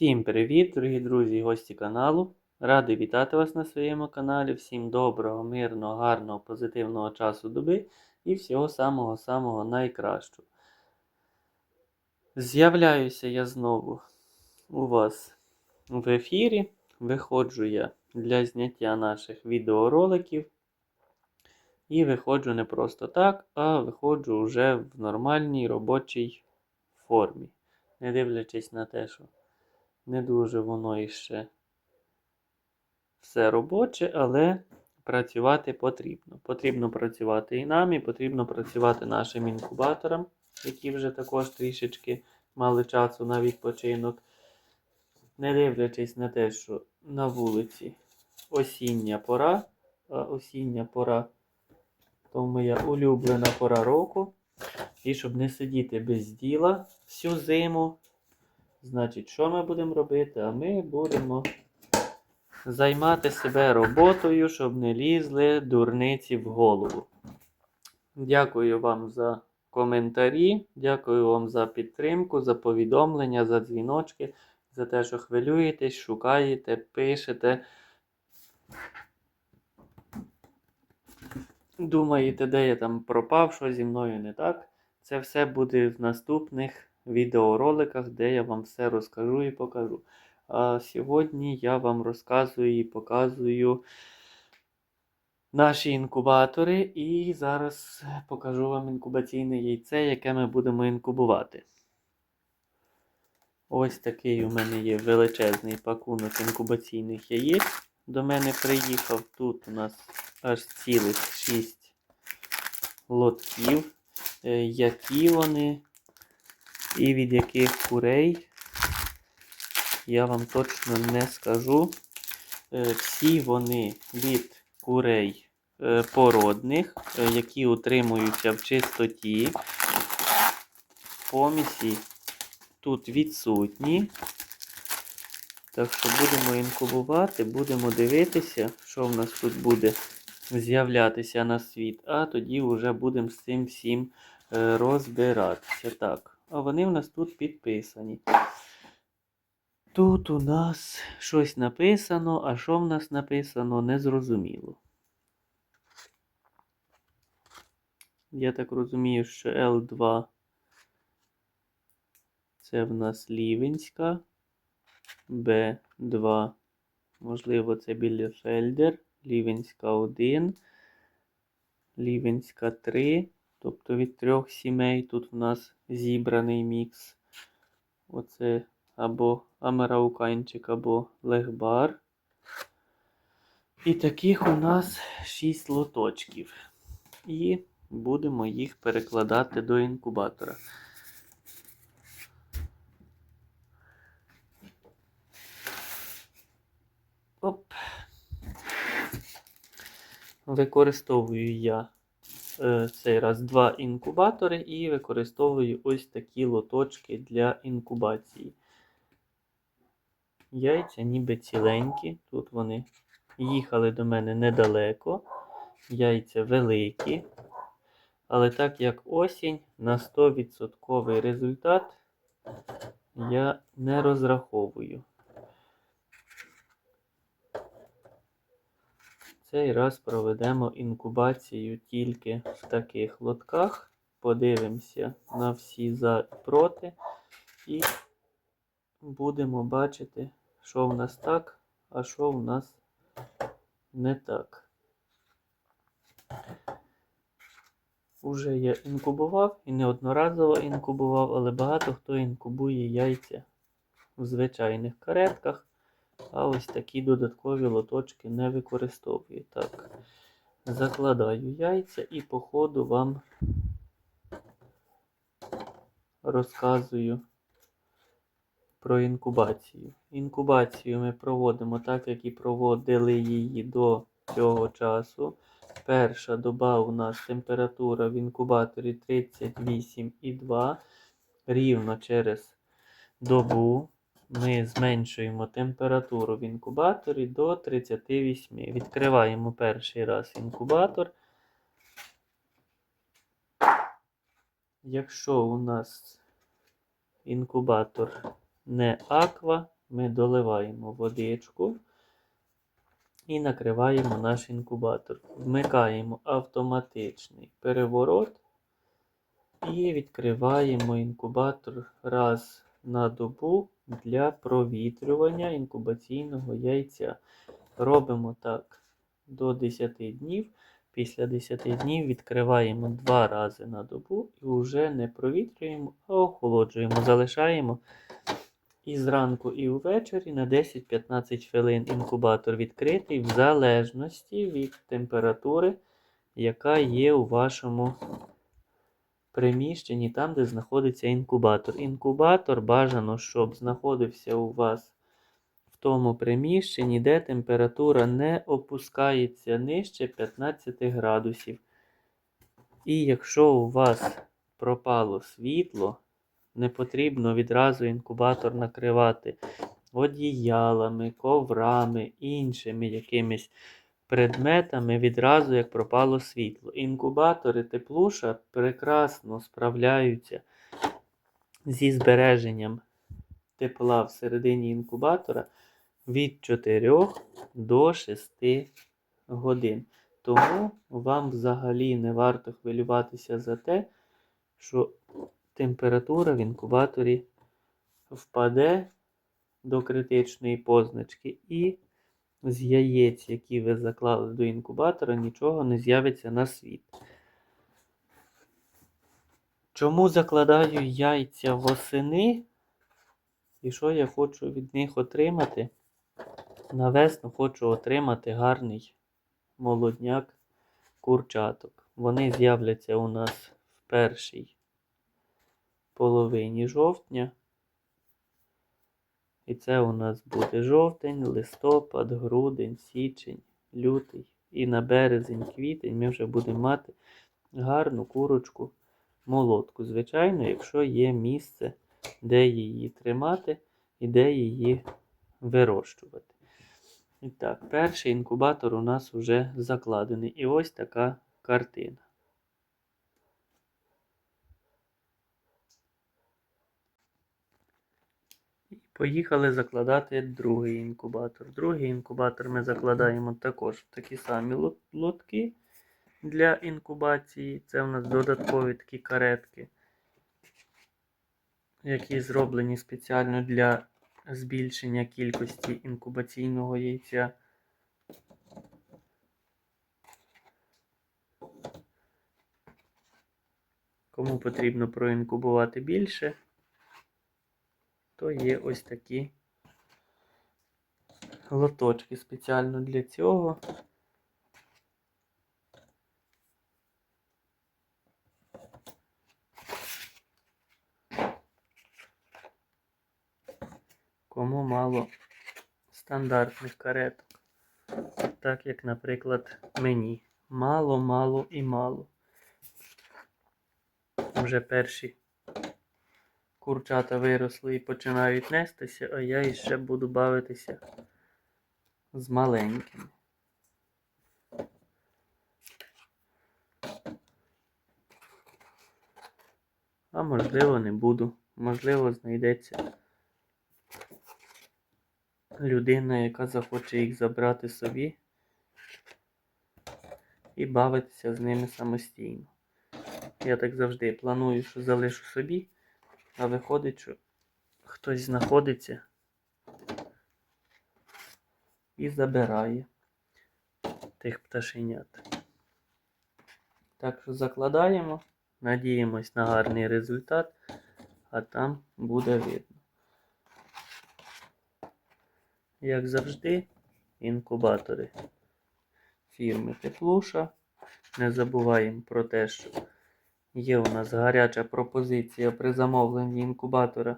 Всім привіт, дорогі друзі і гості каналу. Радий вітати вас на своєму каналі. Всім доброго, мирного, гарного, позитивного часу доби і всього самого-самого найкращого. З'являюся я знову у вас в ефірі. Виходжу я для зняття наших відеороликів. І виходжу не просто так, а виходжу вже в нормальній робочій формі. Не дивлячись на те, що не дуже воно іще все робоче, але працювати потрібно. Потрібно працювати і нам, і потрібно працювати нашим інкубаторам, які вже також трішечки мали часу на відпочинок. Не дивлячись на те, що на вулиці осіння пора, а осіння пора то моя улюблена пора року. І щоб не сидіти без діла всю зиму, Значить, що ми будемо робити? А ми будемо займати себе роботою, щоб не лізли дурниці в голову. Дякую вам за коментарі, дякую вам за підтримку, за повідомлення, за дзвіночки, за те, що хвилюєтесь, шукаєте, пишете. Думаєте, де я там пропав, що зі мною не так. Це все буде в наступних відеороликах, де я вам все розкажу і покажу. А сьогодні я вам розказую і показую наші інкубатори. І зараз покажу вам інкубаційне яйце, яке ми будемо інкубувати. Ось такий у мене є величезний пакунок інкубаційних яєць. До мене приїхав. Тут у нас аж цілих 6 лотків. Е, Які вони і від яких курей, я вам точно не скажу. Е, Всі вони від курей е, породних, е, які утримуються в чистоті. Помісі тут відсутні. Так що будемо інкубувати, будемо дивитися, що в нас тут буде з'являтися на світ, а тоді вже будемо з цим всім розбиратися. Так, а вони в нас тут підписані. Тут у нас щось написано, а що в нас написано, незрозуміло. Я так розумію, що L2 це в нас Лівенська, B2, можливо, це Біллефельдер, Лівенська 1, Лівенська 3. Тобто від трьох сімей тут в нас зібраний мікс. Оце або Амерауканчик, або Легбар. І таких у нас 6 лоточків. І будемо їх перекладати до інкубатора. Оп. Використовую я е, цей раз два інкубатори і використовую ось такі лоточки для інкубації. Яйця ніби ціленькі. Тут вони їхали до мене недалеко. Яйця великі. Але так як осінь, на 100% результат я не розраховую. Цей раз проведемо інкубацію тільки в таких лотках. Подивимося на всі за і проти. І будемо бачити, що в нас так, а що в нас не так. Уже я інкубував і неодноразово інкубував, але багато хто інкубує яйця в звичайних каретках. А ось такі додаткові лоточки не використовую. Так, закладаю яйця і по ходу вам розказую про інкубацію. Інкубацію ми проводимо так, як і проводили її до цього часу. Перша доба у нас температура в інкубаторі 38,2. Рівно через добу ми зменшуємо температуру в інкубаторі до 38. Відкриваємо перший раз інкубатор. Якщо у нас інкубатор не аква, ми доливаємо водичку і накриваємо наш інкубатор. Вмикаємо автоматичний переворот і відкриваємо інкубатор раз на добу для провітрювання інкубаційного яйця. Робимо так до 10 днів. Після 10 днів відкриваємо два рази на добу і вже не провітрюємо, а охолоджуємо. Залишаємо і зранку, і ввечері на 10-15 хвилин інкубатор відкритий в залежності від температури, яка є у вашому приміщенні, там, де знаходиться інкубатор. Інкубатор бажано, щоб знаходився у вас в тому приміщенні, де температура не опускається нижче 15 градусів. І якщо у вас пропало світло, не потрібно відразу інкубатор накривати одіялами, коврами, іншими якимись предметами відразу, як пропало світло. Інкубатори теплуша прекрасно справляються зі збереженням тепла всередині інкубатора від 4 до 6 годин. Тому вам взагалі не варто хвилюватися за те, що температура в інкубаторі впаде до критичної позначки, і з яєць, які ви заклали до інкубатора, нічого не з'явиться на світ. Чому закладаю яйця восени? І що я хочу від них отримати? На весну хочу отримати гарний молодняк курчаток. Вони з'являться у нас в першій половині жовтня. І це у нас буде жовтень, листопад, грудень, січень, лютий. І на березень, квітень ми вже будемо мати гарну курочку молотку. Звичайно, якщо є місце, де її тримати і де її вирощувати. І так, перший інкубатор у нас вже закладений. І ось така картина. І поїхали закладати другий інкубатор. Другий інкубатор ми закладаємо також в такі самі лотки для інкубації. Це у нас додаткові такі каретки, які зроблені спеціально для збільшення кількості інкубаційного яйця. Кому потрібно проінкубувати більше, то є ось такі лоточки спеціально для цього. Кому мало стандартних кареток. Так як, наприклад, мені. Мало, мало і мало. Вже перші курчата виросли і починають нестися, а я іще буду бавитися з маленькими. А можливо не буду. Можливо, знайдеться людина, яка захоче їх забрати собі і бавитися з ними самостійно. Я так завжди планую, що залишу собі, а виходить, що хтось знаходиться і забирає тих пташенят. Так що закладаємо, надіємось на гарний результат, а там буде видно. Як завжди, інкубатори фірми Теплуша. Не забуваємо про те, що є у нас гаряча пропозиція при замовленні інкубатора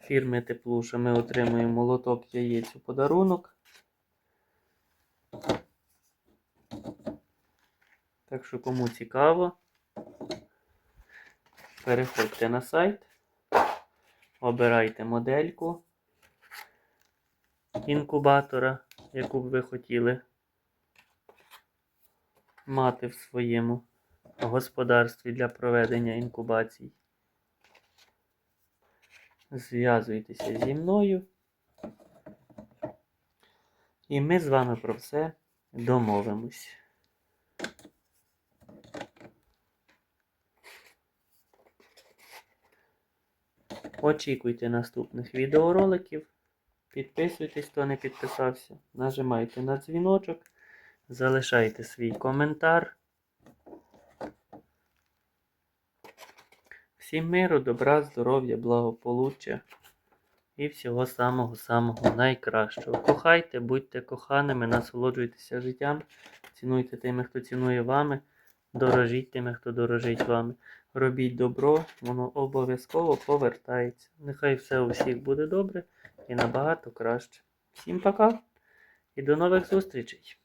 фірми Теплуша. Ми отримуємо молоток яєць у подарунок. Так що, кому цікаво, переходьте на сайт, обирайте модельку інкубатора, яку б ви хотіли мати в своєму господарстві для проведення інкубацій. Зв'язуйтеся зі мною І ми з вами про все домовимось. Очікуйте наступних відеороликів. Підписуйтесь, хто не підписався. Нажимайте на дзвіночок. Залишайте свій коментар. Всім миру, добра, здоров'я, благополуччя і всього самого-самого найкращого. Кохайте, будьте коханими, насолоджуйтеся життям, цінуйте тими, хто цінує вами, дорожіть тими, хто дорожить вами. Робіть добро, воно обов'язково повертається. Нехай все у всіх буде добре і набагато краще. Всім пока і до нових зустрічей!